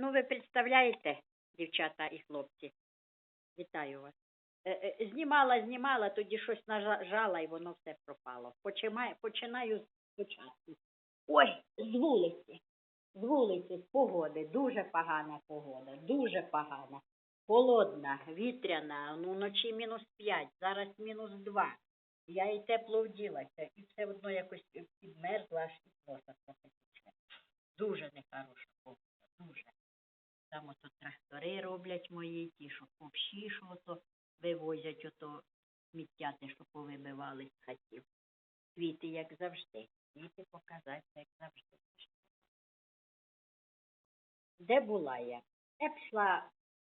Ну, ви представляєте, дівчата і хлопці, вітаю вас. Е, е, Знімала, знімала, тоді щось нажала і воно все пропало. Починаю, починаю спочатку. Ой, з вулиці. З вулиці, з погоди. Дуже погана погода, дуже погана. Холодна, вітряна, ну вночі мінус п'ять, зараз мінус два. Я і тепло вділася, і все одно якось підмерзла, аж і носа. Дуже нехороша погода, дуже. Там ото трактори роблять мої, ті, що ковші, що ото вивозять ото сміття, те, що повибивали з хатів. Квіти, як завжди. Квіти показати, як завжди. Де була я? Я пішла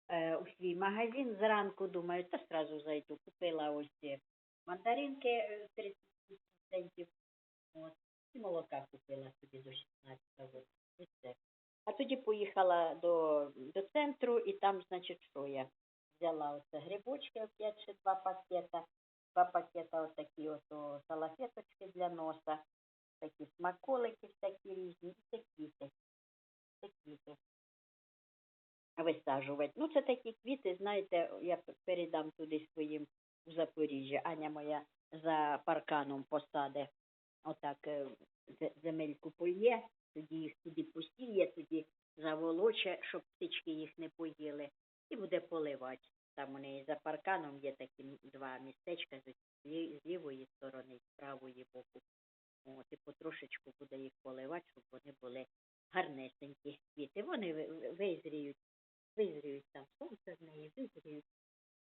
е, у свій магазин зранку, думаю, та зразу зайду. Купила ось ці мандаринки е, 30 центів. От. І молока купила собі до 16 року. А тоді поїхала до, до центру, і там, значить, що я взяла оце грибочки, опять ще два пакета, два пакета отакі ото салафеточки для носа, такі смаколики всякі різні, і це квіти. Це квіти. Висаджувати. Ну, це такі квіти, знаєте, я передам туди своїм у Запоріжжя. Аня моя за парканом посаде, отак е, земельку польє, тоді їх туди посіє, тоді заволоче, щоб птички їх не поїли, і буде поливати. Там у неї за парканом є такі два містечка з лівої сторони, з правої боку. От, і потрошечку буде їх поливати, щоб вони були гарнесенькі квіти. Вони ви- ви- визріють, визріють там сонце в неї, визріють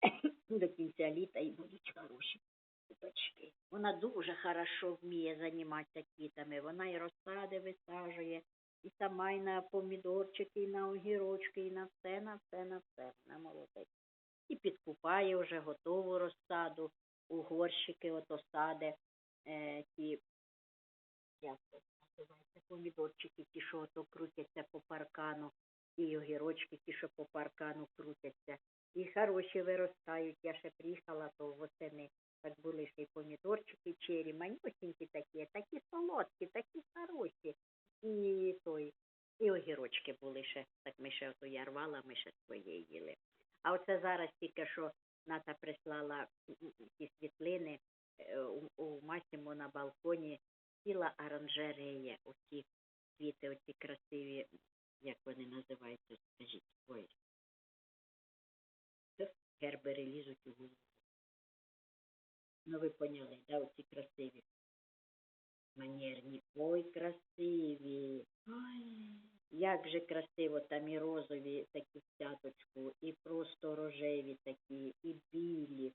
до кінця літа і будуть хороші квіточки. Вона дуже хорошо вміє займатися квітами. Вона і розсади висаджує, і сама і на помідорчики, і на огірочки, і на все, на все, на все. Вона молодець. І підкупає вже готову розсаду, у горщики ото саде, е, ті, як це називається, помідорчики, ті, що ото крутяться по паркану, і огірочки, ті, що по паркану крутяться. І хороші виростають. Я ще приїхала, то восени так були ще й помідорчики, чері, манюсінькі такі, такі солодкі, такі хороші. І той, і огірочки були ще, так ми ще ото я ми ще своє їли. А оце зараз тільки що Ната прислала ті світлини е, у, у Масімо на балконі ціла оранжерея, оці квіти, оці красиві, як вони називаються, скажіть, ой. Гербери лізуть у голову. Ну, ви поняли, да, оці красиві. Манерні. Ой, красиві. Ой, як же красиво, там і розові такі в цяточку, і просто рожеві такі, і білі.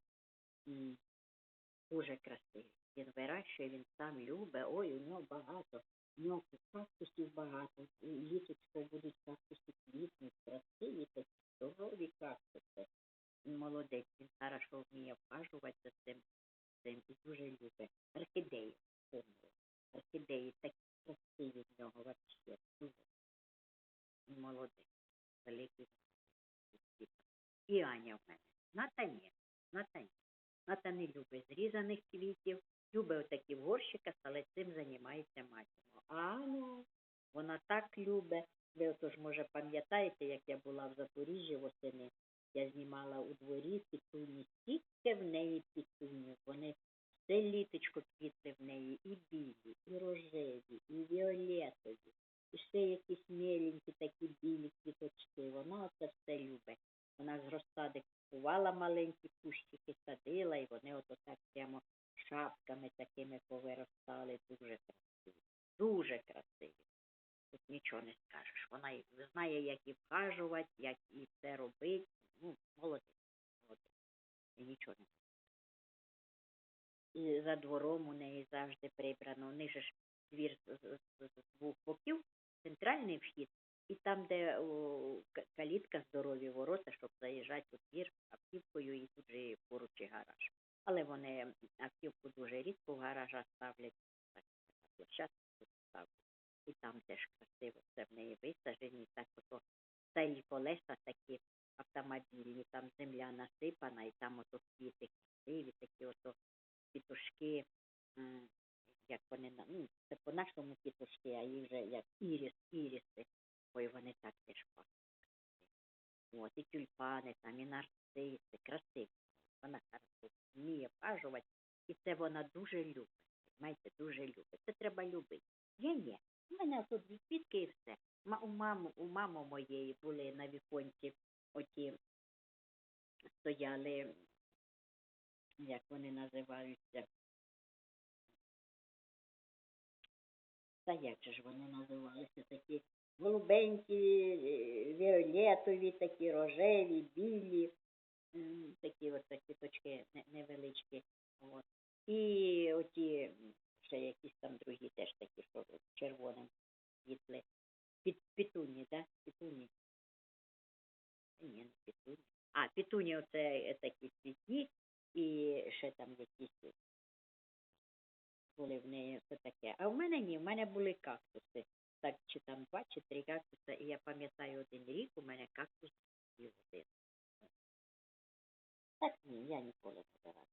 Дуже красиві. Він вирощує, він сам любить. Ой, у нього багато. У нього кактусів багато. Літочко будуть кактуси квітнуть, красиві такі, здорові кактуси. Він молодець, він хорошо вміє вхажувати за цим, цим і дуже любить. Орхідеї, помню. Орхідеї такі красиві в нього вообще. Дуже. Він молодець. Великий. І Аня в мене. Ната ні. Ната не любить зрізаних квітів, любить отакі в горщиках, але цим займається матімо. А Аня, вона так любить. Ви отож, може, пам'ятаєте, як я була в Запоріжжі восени, я знімала у дворі пітуні, стільки в неї пітунів. Вони все літочко квітли в неї, і білі, і рожеві, і віолетові, і ще якісь меленькі такі білі квіточки. Вона оце все любить. Вона з купувала маленькі кущики, садила, і вони ото так прямо шапками такими повиростали. Дуже красиві. Дуже красиві. Тут нічого не скажеш. Вона знає, як і вхажувати, як і все робити. Ну, молодець, молодець. І нічого не. І за двором у неї завжди прибрано. У них ж двір з двох боків, центральний вхід, і там, де о, калітка, здорові ворота, щоб заїжджати у двір автівкою, і тут же поруч і гараж. Але вони автівку дуже рідко в гаража ставлять, так площадку ставлять. І там теж красиво все в неї висаджені, так ото стелі колеса такі автомобільні, там земля насипана, і там ото квіти красиві, такі ото пітушки, як вони ну, це по-нашому пітушки, а їх вже як іріс, іріси. Так теж. От, і тюльпани, там, і нарциси, красиво. Вона вміє вхажувати, і це вона дуже любить. Знаєте, дуже любить. Це треба любити. Я ні. У мене тут дві і все. У мами, у мами моєї були на віконці оті стояли, як вони називаються. Та як же ж вони називалися? Такі голубенькі, е, віолетові, такі рожеві, білі, такі от такі точки невеличкі. От. І оті ще якісь там другі теж такі, що червоним світли. Під, пітуні, да? Пітуні. Ні, не пітуні. А, пітуні оце е, такі світні, і ще там якісь були в неї все таке. А в мене ні, в мене були кактуси. Так, чи там два, чи три кактуси. І я пам'ятаю один рік, у мене кактус і один. Так ні, я ніколи не брала.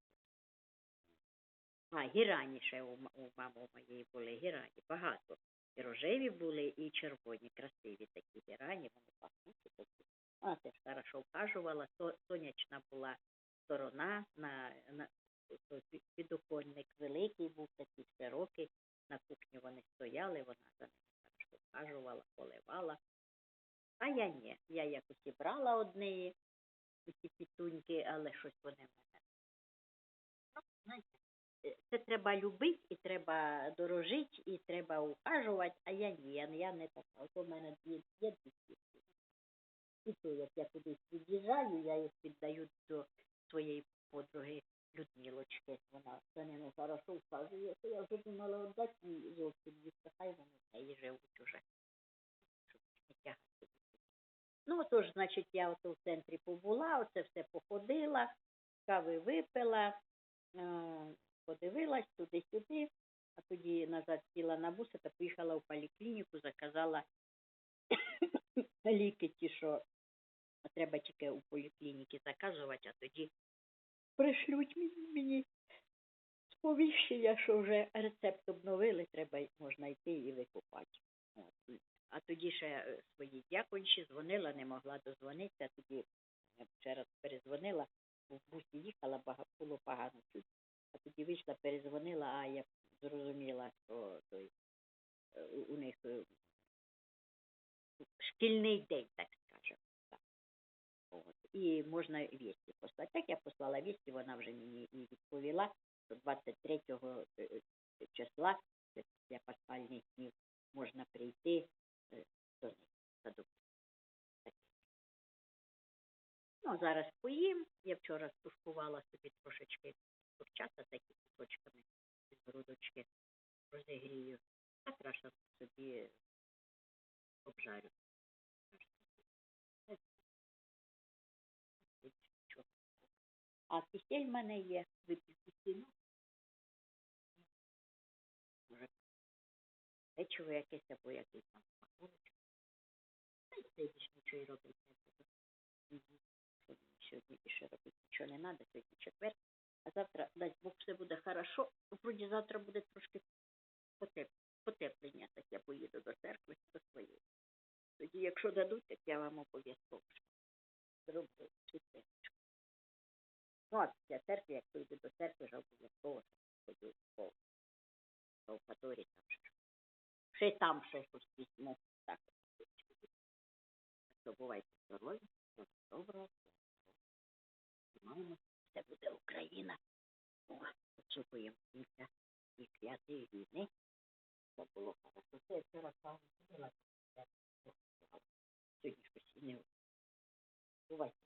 А, гірані ще у, у мами моєї були, гірані, багато. І рожеві були, і червоні, красиві такі гірані, вони пахнуть такі. Вона теж хорошо вхажувала, то, сонячна була сторона, на, на підоконник великий був, такий широкий, на кухні вони стояли, вона за ними хорошо вхажувала, поливала. А я ні, я якось і брала однієї, ці пітуньки, але щось вони мене. Ну, знаєте, е, це треба любити, і треба дорожити, і треба ухажувати, а я ні, я, не така. От у мене дві, є дві квітки. І то, як я кудись від'їжджаю, я їх віддаю до своєї подруги Людмилочки. Вона за ними хорошо вхажує. То я вже думала віддати їй зовсім їх, хай вони в неї живуть уже. Ну, отож, значить, я ото в центрі побула, оце все походила, кави випила, е, подивилась туди-сюди, а тоді назад сіла на буса та поїхала в поліклініку, заказала ліки ті, що треба тільки у поліклініки заказувати, а тоді пришлють мені, сповіщення, що вже рецепт обновили, треба можна йти і викупати. А тоді ще е, своїй дякунші дзвонила, не могла дозвонитися, тоді е, ще раз перезвонила, в бусі їхала, було погано. А тоді вийшла, перезвонила, а я зрозуміла, що той, е, у них шкільний день. Так. І можна вісті послати. Так я послала вісті, вона вже мені відповіла, що 23 е, числа, це після пасхальних днів, можна прийти до них садок. Ну, зараз поїм. Я вчора стушкувала собі трошечки курчата такі кусочками з грудочки, розігрію. А краще собі обжарю. А кисель в мене є, випів кисельну. Може, якесь або якийсь там смаколик. Та й це нічого і робити не. Мгм. Сьогодні більше робити нічого не треба, сьогодні четвер. А завтра, дасть Бог, все буде хорошо. Вроді завтра буде трошки потеп... потеплення, так я поїду до церкви до своєї. Тоді, якщо дадуть, так я вам обов'язково зроблю світленько. Ну, а після церкви, як прийду до церкви, вже обов'язково ходю по Евпаторії, там ще. Ще там ще щось візьму. Так, то бувайте здорові, всього доброго, маємо, все буде Україна. О, очікуємо кінця і п'ятої війни. Це було хорошо. Це я вчора сам. Сьогодні щось не бувайте.